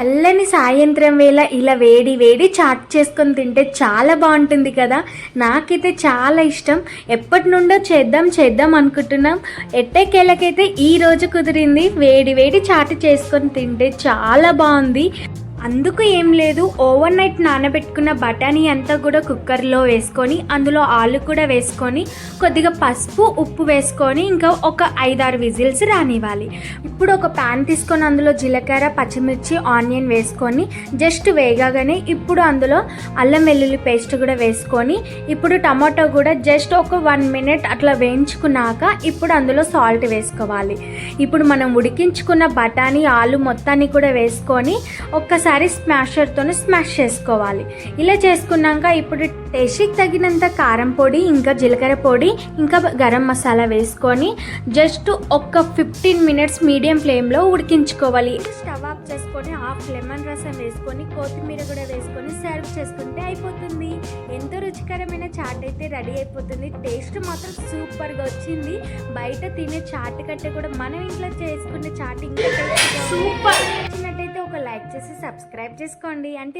చల్లని సాయంత్రం వేళ ఇలా వేడి వేడి చాట్ చేసుకొని తింటే చాలా బాగుంటుంది కదా. నాకైతే చాలా ఇష్టం. ఎప్పటి నుండో చేద్దాం చేద్దాం అనుకుంటున్నాం. ఎట్టకేలకైతే ఈ రోజు కుదిరింది. వేడి వేడి చాట్ చేసుకొని తింటే చాలా బాగుంది. అందుకు ఏం లేదు ఓవర్ నైట్ నానబెట్టుకున్న బఠానీ అంతా కూడా కుక్కర్లో వేసుకొని అందులో ఆలు కూడా వేసుకొని కొద్దిగా పసుపు ఉప్పు వేసుకొని ఇంకా ఒక ఐదారు విజిల్స్ రానివ్వాలి. ఇప్పుడు ఒక ప్యాన్ తీసుకొని అందులో జీలకర్ర పచ్చిమిర్చి ఆనియన్ వేసుకొని జస్ట్ వేగగానే ఇప్పుడు అందులో అల్లం వెల్లుల్లి పేస్ట్ కూడా వేసుకొని ఇప్పుడు టమాటో కూడా జస్ట్ ఒక వన్ మినిట్ అట్లా వేయించుకున్నాక ఇప్పుడు అందులో సాల్ట్ వేసుకోవాలి. ఇప్పుడు మనం ఉడికించుకున్న బఠానీ ఆలు మొత్తాన్ని కూడా వేసుకొని ఒక్కసారి స్మాషర్తో స్మాష్ చేసుకోవాలి. ఇలా చేసుకున్నాక ఇప్పుడు టేస్ట్కి తగినంత కారం పొడి ఇంకా జీలకర్ర పొడి ఇంకా గరం మసాలా వేసుకొని జస్ట్ ఒక ఫిఫ్టీన్ మినిట్స్ మీడియం ఫ్లేమ్లో ఉడికించుకోవాలి. స్టవ్ ఆఫ్ చేసుకొని హాఫ్ లెమన్ రసం వేసుకొని కొత్తిమీర కూడా వేసుకొని సర్వ్ చేసుకుంటే అయిపోతుంది. ఎంతో రుచికరమైన చాట్ అయితే రెడీ అయిపోతుంది. టేస్ట్ మాత్రం సూపర్గా వచ్చింది. బయట తినే చాట్ కంటే కూడా మనం ఇంట్లో చేసుకునే చాట్ ఇంకా సూపర్! లైక్ చేసి సబ్స్క్రైబ్ చేసుకోండి. అంటే